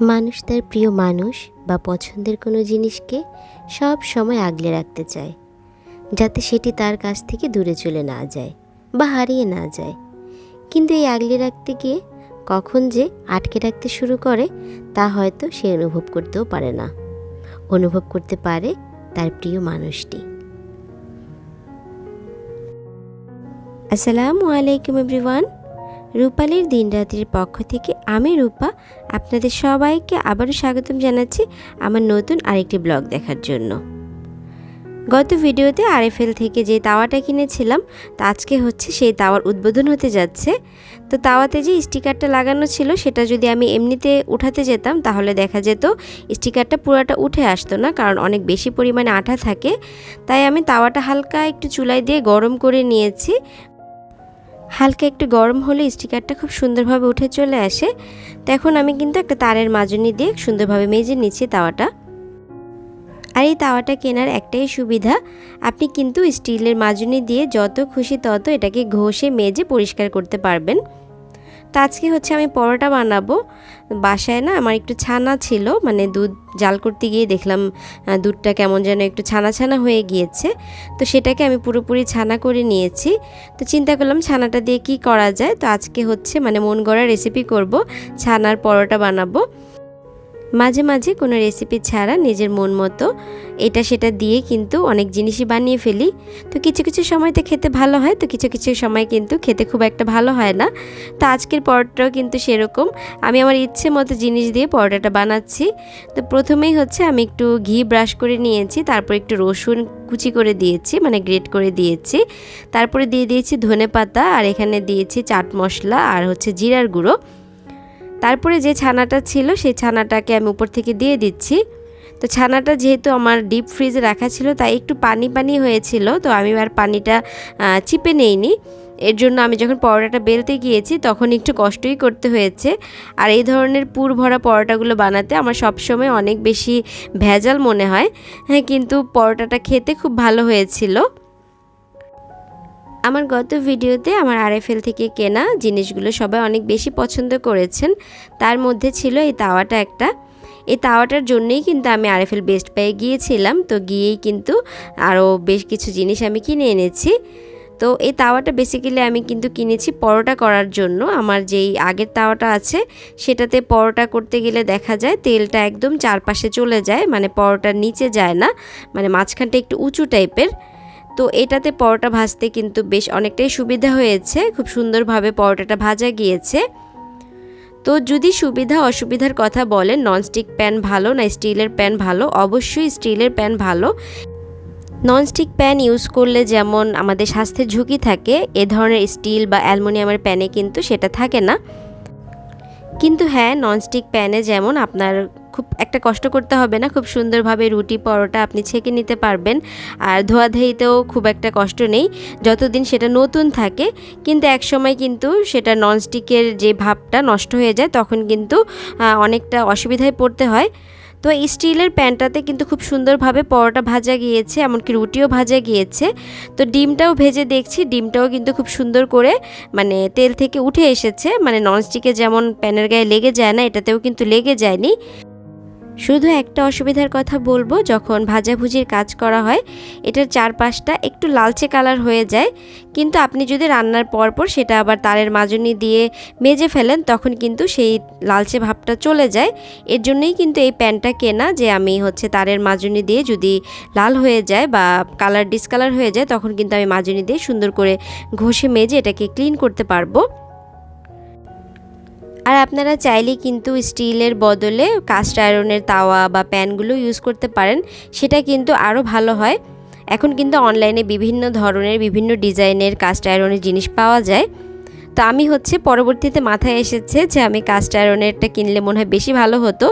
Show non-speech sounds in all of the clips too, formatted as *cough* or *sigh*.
মানুষ তার প্রিয় মানুষ বা পছন্দের কোনো জিনিসকে সব সময় আগলে রাখতে চায়, যাতে সেটি তার কাছ থেকে দূরে চলে না যায় বা হারিয়ে না যায়। কিন্তু এই আগলে রাখতে গিয়ে কখন যে আটকে রাখতে শুরু করে, তা হয়তো সে অনুভব করতেও পারে না। অনুভব করতে পারে তার প্রিয় মানুষটি। আসসালামু আলাইকুম এভরিওয়ান। রূপালীর দিন রাত্রির পক্ষ থেকে আমি রূপা আপনাদের সবাইকে আবারও স্বাগতম জানাচ্ছি আমার নতুন আরেকটি ব্লগ দেখার জন্য। গত ভিডিওতে আরএফএল থেকে যে তাওয়াটা কিনেছিলাম, তা আজকে হচ্ছে সেই তাওয়ার উদ্বোধন হতে যাচ্ছে। তো তাওয়াতে যে স্টিকারটা লাগানো ছিল, সেটা যদি আমি এমনিতে উঠাতে যেতাম, তাহলে দেখা যেত স্টিকারটা পুরোটা উঠে আসতো না, কারণ অনেক বেশি পরিমাণে আঠা থাকে। তাই আমি তাওয়াটা হালকা একটু চুলায় দিয়ে গরম করে নিয়েছি। হালকা একটু গরম হলে স্টিকারটা খুব সুন্দরভাবে উঠে চলে আসে। তো এখন আমি কিন্তু একটা তারের মাজনি দিয়ে সুন্দরভাবে মেজে নিচ্ছি তাওয়াটা। আর এই তাওয়াটা কেনার একটাই সুবিধা, আপনি কিন্তু স্টিলের মাজনি দিয়ে যত খুশি তত এটাকে ঘষে, মেজে পরিষ্কার করতে পারবেন। তো আজকে হচ্ছে আমি পরোটা বানাবো। বাসায় না আমার একটু ছানা ছিল মানে দুধ জাল করতে গিয়ে দেখলাম দুধটা কেমন যেন একটু ছানা ছানা হয়ে গিয়েছে। তো সেটাকে আমি পুরোপুরি ছানা করে নিয়েছি। তো চিন্তা করলাম ছানাটা দিয়ে কি করা যায়? তো আজকে হচ্ছে মানে মন গড়া রেসিপি করব, ছানার পরোটা বানাবো। মাঝে মাঝে কোনো রেসিপি ছাড়া নিজের মন মতো এটা সেটা দিয়ে কিন্তু অনেক জিনিসই বানিয়ে ফেলি। তো কিছু কিছু সময়তে খেতে ভালো হয়, তো কিছু কিছু সময় কিন্তু খেতে খুব একটা ভালো হয় না। তো আজকের পরোটাও কিন্তু সেরকম। আমি আমার ইচ্ছে মতো জিনিস দিয়ে পরোটাটা বানাচ্ছি। তো প্রথমেই হচ্ছে আমি একটু ঘি ব্রাশ করে নিয়েছি, তারপর একটু রসুন কুচি করে দিয়েছি মানে গ্রেট করে দিয়েছি। তারপরে দিয়ে দিয়েছি ধনে পাতা আর এখানে দিয়েছি চাট মশলা, আর হচ্ছে জিরার গুঁড়ো। তারপরে যে ছানাটা ছিল, সেই ছানাটাকে আমি উপর থেকে দিয়ে দিচ্ছি। তো ছানাটা যেহেতু আমার ডিপ ফ্রিজে রাখা ছিল, তাই একটু পানি পানি হয়েছিল, তো আমি আর পানিটা চিপে নেইনি। এর জন্য আমি যখন পরোটাটা বেলতে গিয়েছি, তখন একটু কষ্টই করতে হয়েছে। আর এই ধরনের পুর ভরা পরোটাগুলো বানাতে আমার সবসময় অনেক বেশি ভেজাল মনে হয়। হ্যাঁ কিন্তু পরোটাটা খেতে খুব ভালো হয়েছিল। আমার গত ভিডিওতে আমার আরএফএল থেকে কেনা জিনিসগুলো সবাই অনেক বেশি পছন্দ করেছেন। তার মধ্যে ছিল এই তাওয়াটা একটা। এই তাওয়াটার জন্যই কিন্তু আমি আরএফএল বেস্ট পেয়ে গিয়েছিলাম। তো গিয়েই কিন্তু আরও বেশ কিছু জিনিস আমি কিনে এনেছি। তো এই তাওয়াটা বেসিক্যালি আমি কিন্তু কিনেছি পরোটা করার জন্য। আমার যেই আগের তাওয়াটা আছে, সেটাতে পরোটা করতে গেলে দেখা যায় তেলটা একদম চারপাশে চলে যায়। মানে পরোটার নিচে যায় না। মানে মাঝখানটা একটু উঁচু টাইপের তো এটাতে পরোটা ভাজতে কিন্তু বেশ অনেকটাই সুবিধা হয়েছে। খুব সুন্দরভাবে পরোটাটা ভাজা গিয়েছে। তো যদি সুবিধা অসুবিধার কথা বলেন ননস্টিক প্যান ভালো না স্টিলের প্যান ভালো? অবশ্যই স্টিলের প্যান ভালো। ননস্টিক প্যান ইউজ করলে যেমন আমাদের স্বাস্থ্যের ঝুঁকি থাকে, এ ধরনের স্টিল বা অ্যালুমিনিয়ামের প্যানে কিন্তু সেটা থাকে না। কিন্তু হ্যাঁ ননস্টিক প্যানে যেমন আপনার খুব একটা কষ্ট করতে হবে না, খুব সুন্দরভাবে রুটি, পরোটা আপনি ছেঁকে নিতে পারবেন। আর ধোয়া ধোয়াধাইতেও খুব একটা কষ্ট নেই, যতদিন সেটা নতুন থাকে। কিন্তু এক সময় কিন্তু সেটা ননস্টিকের যে ভাবটা নষ্ট হয়ে যায়, তখন কিন্তু অনেকটা অসুবিধায় পড়তে হয়। তো স্টিলের প্যানটাতে কিন্তু খুব সুন্দরভাবে পরোটা ভাজা গিয়েছে, এমনকি রুটিও ভাজা গিয়েছে। তো ডিমটাও ভেজে দেখছি, ডিমটাও কিন্তু খুব সুন্দর করে মানে তেল থেকে উঠে এসেছে। মানে ননস্টিকে যেমন প্যানের গায়ে লেগে যায় না, এটাতেও কিন্তু লেগে যায়নি। শুধু একটা অসুবিধার কথা বলব, যখন ভাজাভুজির কাজ করা হয়, এটার চারপাশটা একটু লালচে কালার হয়ে যায়। কিন্তু আপনি যদি রান্নার পর পর সেটা আবার তারের মাজনি দিয়ে মেজে ফেলেন, তখন কিন্তু সেই লালচে ভাবটা চলে যায়। এর জন্যই কিন্তু এই প্যানটা কেনা, যে আমি হচ্ছে তারের মাজনি দিয়ে যদি লাল হয়ে যায় বা কালার ডিসকালার হয়ে যায়, তখন কিন্তু আমি মাজনি দিয়ে সুন্দর করে ঘষে মেজে এটাকে ক্লিন করতে পারব। আর আপনারা চাইলেই কিন্তু স্টিলের বদলে কাস্ট আয়রনের তাওয়া বা প্যানগুলো ইউজ করতে পারেন, সেটা কিন্তু আরও ভালো হয়। এখন কিন্তু অনলাইনে বিভিন্ন ধরনের, বিভিন্ন ডিজাইনের কাস্ট আয়রনের জিনিস পাওয়া যায়। তো আমি হচ্ছে পরবর্তীতে মাথায় এসেছে যে আমি কাস্ট আয়রনেরটা কিনলে মনে হয় বেশি ভালো হতো।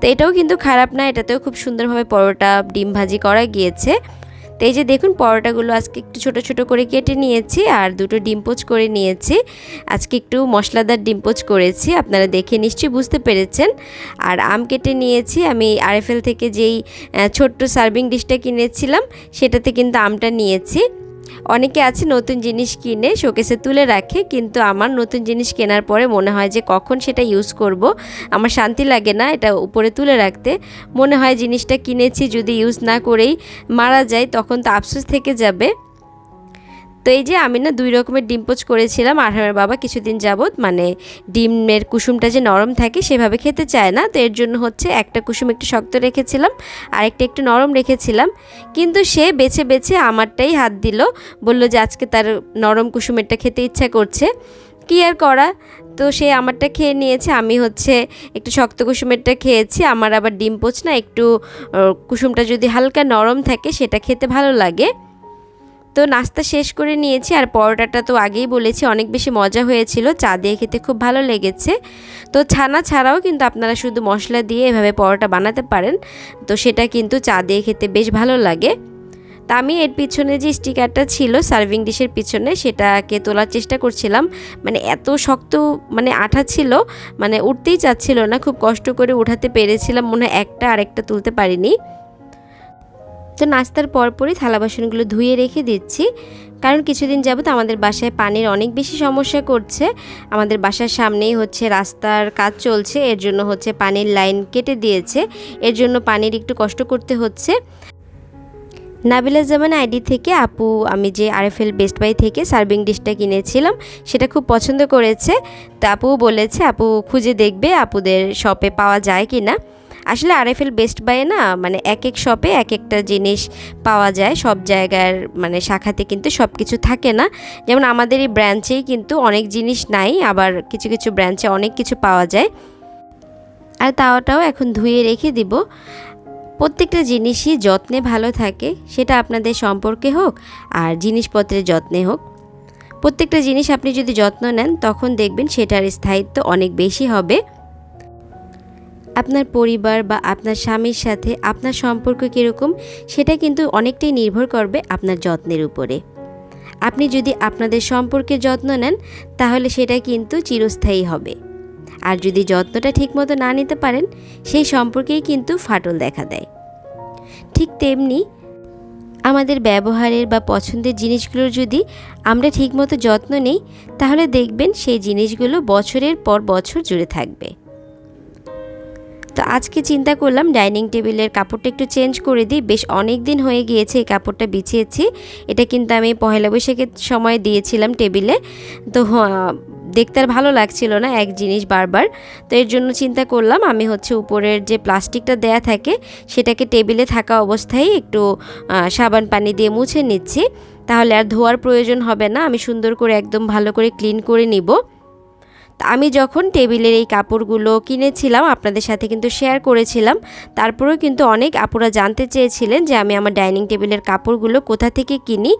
তো এটাও কিন্তু খারাপ না, এটাতেও খুব সুন্দরভাবে পরোটা, ডিম ভাজি করা গিয়েছে। তো এই যে দেখুন, পরোটাগুলো আজকে একটু ছোট ছোট করে কেটে নিয়েছি আর দুটো ডিম পোচ করে নিয়েছি। আজকে একটু মশলাদার ডিম পোচ করেছি, আপনারা দেখে নিশ্চয়ই বুঝতে পেরেছেন। আর আম কেটে নিয়েছি, আমি আরএফএল থেকে যেই ছোট্ট সার্ভিং ডিশটা কিনেছিলাম, সেটাতে কিন্তু আমটা নিয়েছি। অনেকে আছে নতুন জিনিস কিনে শোকেসে তুলে রাখে, কিন্তু আমার নতুন জিনিস কেনার পরে মনে হয় যে কখন সেটা ইউজ করব। আমার শান্তি লাগে না এটা উপরে তুলে রাখতে। মনে হয় জিনিসটা কিনেছি, যদি ইউজ না করেই মারা যায়, তখন তো আফসোস থেকে যাবে। তো এই যে আমি না দুই রকমের ডিম পোচ করেছিলাম আরহামের বাবা কিছুদিন যাবৎ মানে ডিমের কুসুমটা যে নরম থাকে সেভাবে খেতে চায় না, তো এর জন্য হচ্ছে একটা কুসুম একটু শক্ত রেখেছিলাম আরেকটা একটু নরম রেখেছিলাম। কিন্তু সে বেছে বেছে আমারটাই হাত দিল, বলল যে আজকে তার নরম কুসুমেরটা খেতে ইচ্ছা করছে। কী আর করা? তো সে আমারটা খেয়ে নিয়েছে, আমি হচ্ছে একটু শক্ত কুসুমেরটা খেয়েছি, আমার আবার ডিম পোচ না একটু কুসুমটা যদি হালকা নরম থাকে সেটা খেতে ভালো লাগে। তো নাস্তা শেষ করে নিয়েছি আর পরোটাটা তো আগেই বলেছি, অনেক বেশি মজা হয়েছিল, চা দিয়ে খেতে খুব ভালো লেগেছে। তো ছানা ছাড়াও কিন্তু আপনারা শুধু মশলা দিয়ে এভাবে পরোটা বানাতে পারেন, তো সেটা কিন্তু চা দিয়ে খেতে বেশ ভালো লাগে। তা আমি এর পিছনে যে স্টিকারটা ছিল, সার্ভিং ডিশের পিছনে, সেটাকে তোলার চেষ্টা করছিলাম। মানে এত শক্ত মানে আঠা ছিল মানে উঠতেই চাচ্ছিল না, খুব কষ্ট করে উঠাতে পেরেছিলাম, মনে হয় একটা আরেকটা তুলতে পারিনি। তো নাস্তার পরপরই থালা বাসনগুলো ধুয়ে রেখে দিচ্ছি। কারণ কিছুদিন যাবত আমাদের বাসায় পানির অনেক বেশি সমস্যা করছে। আমাদের বাসার সামনেই হচ্ছে রাস্তার কাজ চলছে, এর জন্য হচ্ছে পানির লাইন কেটে দিয়েছে। এর জন্য পানির একটু কষ্ট করতে হচ্ছে। নাবিলা জামান আইডি থেকে আপু, আমি যে আরএফএল বেস্ট বাই থেকে সার্ভিং ডিশটা কিনেছিলাম, সেটা খুব পছন্দ করেছে। তা আপু বলেছে, আপু খুঁজে দেখবে, আপুদের শপে পাওয়া যায় কি না আসলে আরএফএল বেস্ট বাই না মানে এক এক শপে এক একটা জিনিস পাওয়া যায়। সব জায়গার মানে শাখাতে কিন্তু সব কিছু থাকে না। যেমন আমাদের এই ব্রাঞ্চেই কিন্তু অনেক জিনিস নাই, আবার কিছু কিছু ব্রাঞ্চে অনেক কিছু পাওয়া যায়। আর তাওয়াটাও এখন ধুয়ে রেখে দিব। প্রত্যেকটা জিনিসই যত্নে ভালো থাকে, সেটা আপনাদের সম্পর্কে হোক আর জিনিসপত্রের যত্নে হোক। প্রত্যেকটা জিনিস আপনি যদি যত্ন নেন, তখন দেখবেন সেটার স্থায়িত্ব অনেক বেশি হবে। আপনার পরিবার বা আপনার স্বামীর সাথে আপনার সম্পর্ক কীরকম, সেটা কিন্তু অনেকটাই নির্ভর করবে আপনার যত্নের উপরে। আপনি যদি আপনাদের সম্পর্কের যত্ন নেন, তাহলে সেটা কিন্তু চিরস্থায়ী হবে। আর যদি যত্নটা ঠিকমতো না নিতে পারেন, সেই সম্পর্কেই কিন্তু ফাটল দেখা দেয়। ঠিক তেমনি আমাদের ব্যবহারের বা পছন্দের জিনিসগুলোর যদি আমরা ঠিকমতো যত্ন নিই, তাহলে দেখবেন সেই জিনিসগুলো বছরের পর বছর জুড়ে থাকবে। তো আজকে চিন্তা করলাম ডাইনিং টেবিলের কাপড়টা একটু চেঞ্জ করে দিই। বেশ অনেক দিন হয়ে গিয়েছে এই কাপড়টা বিছিয়েছি। এটা কিন্তু আমি পহেলা বৈশাখের সময় দিয়েছিলাম টেবিলে। তো দেখতে আর ভালো লাগছিল না, এক জিনিস বারবার। তো এর জন্য চিন্তা করলাম আমি হচ্ছে উপরের যে প্লাস্টিকটা দেয়া থাকে, সেটাকে টেবিলে থাকা অবস্থায় একটু সাবান পানি দিয়ে মুছে নিচ্ছি। তাহলে আর ধোয়ার প্রয়োজন হবে না, আমি সুন্দর করে একদম ভালো করে ক্লিন করে নিব। আমি যখন টেবিলের এই কাপড়গুলো কিনেছিলাম, আপনাদের সাথে কিন্তু শেয়ার করেছিলাম। তারপরেও কিন্তু অনেক আপুরা জানতে চেয়েছিলেন যে আমি আমার ডাইনিং টেবিলের কাপড়গুলো কোথা থেকে কিনি।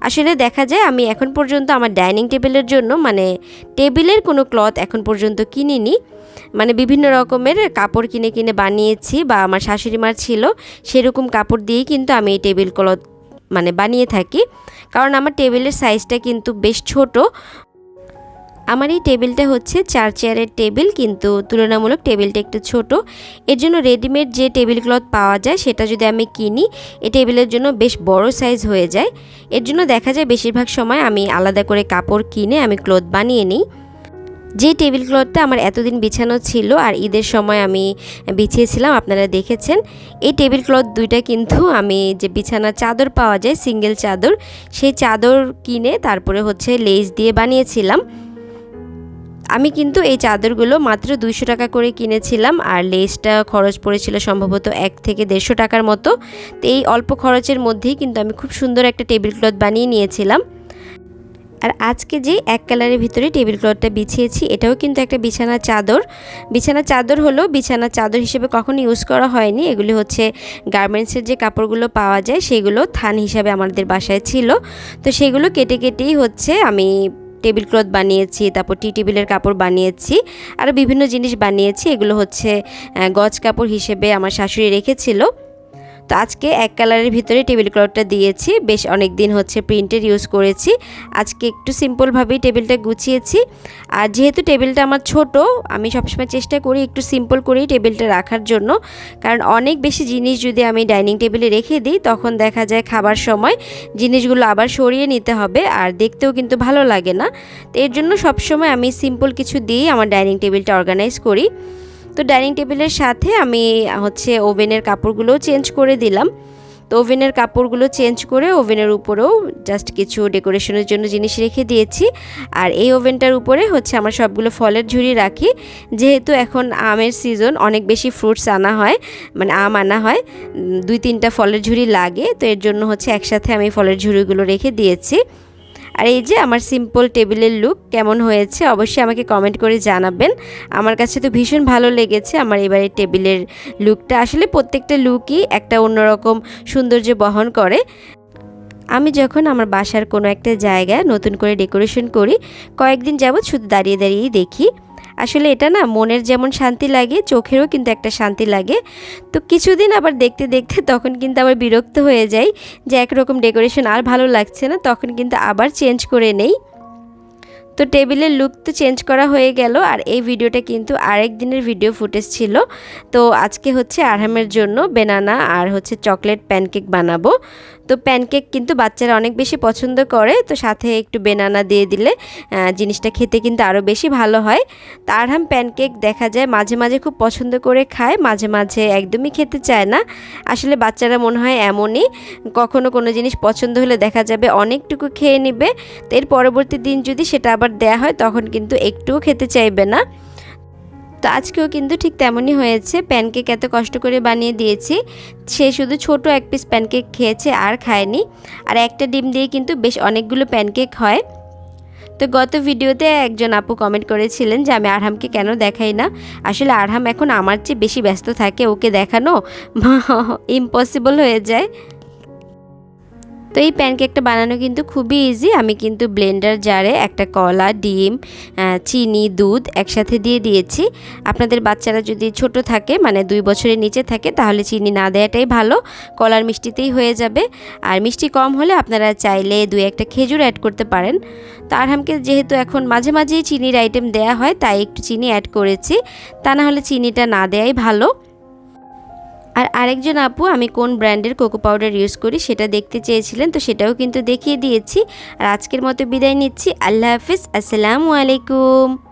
আসলে দেখা যায় আমি এখন পর্যন্ত আমার ডাইনিং টেবিলের জন্য মানে টেবিলের কোনো ক্লথ এখন পর্যন্ত কিনিনি। মানে বিভিন্ন রকমের কাপড় কিনে কিনে বানিয়েছি বা আমার শাশুড়ি মার ছিল, সেরকম কাপড় দিয়েই কিন্তু আমি এই টেবিল ক্লথ মানে বানিয়ে থাকি। কারণ আমার টেবিলের সাইজটা কিন্তু বেশ ছোট। আমার এই টেবিলটা হচ্ছে চার চেয়ারের টেবিল, কিন্তু তুলনামূলক টেবিলটা একটু ছোট। এর জন্য রেডিমেড যে টেবিল ক্লথ পাওয়া যায়, সেটা যদি আমি কিনি এই টেবিলের জন্য বেশ বড় সাইজ হয়ে যায়। এর জন্য দেখা যায় বেশিরভাগ সময় আমি আলাদা করে কাপড় কিনে আমি ক্লথ বানিয়ে নিই। যে টেবিল ক্লথটা আমার এতদিন বিছানো ছিল আর ঈদের সময় আমি বিছিয়েছিলাম, আপনারা দেখেছেন, এই টেবিল ক্লথ দুইটা কিন্তু আমি যে বিছানার চাদর পাওয়া যায়, সিঙ্গেল চাদর, সেই চাদর কিনে তারপরে হচ্ছে লেস দিয়ে বানিয়েছিলাম। আমি কিন্তু এই চাদরগুলো মাত্র দুইশো টাকা করে কিনেছিলাম আর লেসটা খরচ পড়েছিল সম্ভবত এক থেকে দেড়শো টাকার মতো। তো এই অল্প খরচের মধ্যেই কিন্তু আমি খুব সুন্দর একটা টেবিল ক্লথ বানিয়ে নিয়েছিলাম। আর আজকে যে এক কালারের ভিতরে টেবিল ক্লথটা বিছিয়েছি, এটাও কিন্তু একটা বিছানা চাদর। বিছানা চাদর হলো বিছানা চাদর হিসেবে কখনো ইউজ করা হয়নি। এগুলি হচ্ছে গার্মেন্টসের যে কাপড়গুলো পাওয়া যায়, সেগুলো থান হিসাবে আমাদের বাসায় ছিল। তো সেগুলো কেটে কেটেই হচ্ছে আমি টেবিল ক্লথ বানিয়েছি, তারপর টি টেবিলের কাপড় বানিয়েছি, আরও বিভিন্ন জিনিস বানিয়েছি। এগুলো হচ্ছে গজ কাপড় হিসেবে আমার শাশুড়ি রেখেছিল। তো আজকে এক কালারের ভিতরে টেবিল ক্লথটা দিয়েছি। বেশ অনেক দিন হচ্ছে প্রিন্টের ইউজ করেছি। আজকে একটু সিম্পলভাবেই টেবিলটা গুছিয়েছি। আর যেহেতু টেবিলটা আমার ছোট, আমি সবসময় চেষ্টা করি একটু সিম্পল করেই টেবিলটা রাখার জন্য। কারণ অনেক বেশি জিনিস যদি আমি ডাইনিং টেবিলে রেখে দিই, তখন দেখা যায় খাবার সময় জিনিসগুলো আবার সরিয়ে নিতে হবে আর দেখতেও কিন্তু ভালো লাগে না। তো এর জন্য সবসময় আমি সিম্পল কিছু দিয়েই আমার ডাইনিং টেবিলটা অর্গানাইজ করি। তো ডাইনিং টেবিলের সাথে আমি হচ্ছে ওভেনের কাপড়গুলোও চেঞ্জ করে দিলাম। তো ওভেনের কাপড়গুলো চেঞ্জ করে ওভেনের উপরেও জাস্ট কিছু ডেকোরেশনের জন্য জিনিস রেখে দিয়েছি। আর এই ওভেনটার উপরে হচ্ছে আমার সবগুলো ফলের ঝুড়ি রাখি। যেহেতু এখন আমের সিজন অনেক বেশি ফ্রুটস আনা হয় মানে আম আনা হয় দুই তিনটা ফলের ঝুড়ি লাগে। তো এর জন্য হচ্ছে একসাথে আমি ফলের ঝুড়িগুলো রেখে দিয়েছি। আর এই যে আমার সিম্পল টেবিলের লুক কেমন হয়েছে, অবশ্যই আমাকে কমেন্ট করে জানাবেন। আমার কাছে তো ভীষণ ভালো লেগেছে আমার এবারে টেবিলের লুকটা আসলে প্রত্যেকটা লুকই একটা অন্যরকম সৌন্দর্য বহন করে। আমি যখন আমার বাসার কোনো একটা জায়গায় নতুন করে ডেকোরেশন করি, কয়েকদিন যাবৎ শুধু দাঁড়িয়ে দাঁড়িয়েই দেখি। আসলে এটা না মনের যেমন শান্তি লাগে, চোখেরও কিন্তু একটা শান্তি লাগে। তো কিছুদিন আবার দেখতে দেখতে *laughs* তখন কিন্তু আবার বিরক্ত হয়ে যায় যে একরকম ডেকোরেশন আর ভালো লাগছে না, তখন কিন্তু আবার চেঞ্জ করে নেই। তো টেবিলের লুক তো চেঞ্জ করা হয়ে গেল, আর এই ভিডিওটা কিন্তু আরেক দিনের ভিডিও ফুটেজ ছিল। তো আজকে হচ্ছে আরহামের জন্য বেনানা আর হচ্ছে চকলেট প্যানকেক বানাবো। তো প্যানকেক কিন্তু বাচ্চারা অনেক বেশি পছন্দ করে, তো সাথে একটু বেনানা দিয়ে দিলে জিনিসটা খেতে কিন্তু আরও বেশি ভালো হয়। তো আরহাম প্যানকেক দেখা যায় মাঝে মাঝে খুব পছন্দ করে খায়, মাঝে মাঝে একদমই খেতে চায় না। আসলে বাচ্চারা মনে হয় এমনই, কখনো কোনো জিনিস পছন্দ হলে দেখা যাবে অনেকটুকু খেয়ে নেবে। তো এর পরবর্তী দিন যদি সেটা আবার দেয়া হয়, তখন কিন্তু একটুও খেতে চাইবে না। তো আজকেও কিন্তু ঠিক তেমনই হয়েছে। প্যানকেক এত কষ্ট করে বানিয়ে দিয়েছি, সে শুধু ছোট এক পিস প্যানকেক খেয়েছে আর খায়নি। আর একটা ডিম দিয়ে কিন্তু বেশ অনেকগুলো প্যানকেক হয়। তো গত ভিডিওতে একজন আপু কমেন্ট করেছিলেন যে, আমি আরহামকে কেন দেখাই না? আসলে আরহাম এখন আমার চেয়ে বেশি ব্যস্ত থাকে, ওকে দেখানো *laughs* ইম্পসিবল হয়ে যায়। তো এই প্যানকেকটা বানানো কিন্তু খুবই ইজি আমি কিন্তু ব্লেন্ডার জারে একটা কলা, ডিম চিনি, দুধ একসাথে দিয়ে দিয়েছি। আপনাদের বাচ্চারা যদি ছোট থাকে মানে দুই বছরের নিচে থাকে, তাহলে চিনি না দেওয়াটাই ভালো। কলার মিষ্টিতেই হয়ে যাবে। আর মিষ্টি কম হলে আপনারা চাইলে দুই একটা খেজুর অ্যাড করতে পারেন। তো আরহামকে যেহেতু এখন মাঝে মাঝেই চিনির আইটেম দেয়া হয়, তাই একটু চিনি অ্যাড করেছি। তা না হলে চিনিটা না দেয়াই ভালো। আর আরেকজন আপু, আমি কোন ব্র্যান্ডের কোকো পাউডার ইউজ করি সেটা দেখতে চেয়েছিলেন, তো সেটাও কিন্তু দেখিয়ে দিয়েছি। আর আজকের মতো বিদায় নিচ্ছি। আল্লাহ হাফিজ। আসসালামু আলাইকুম।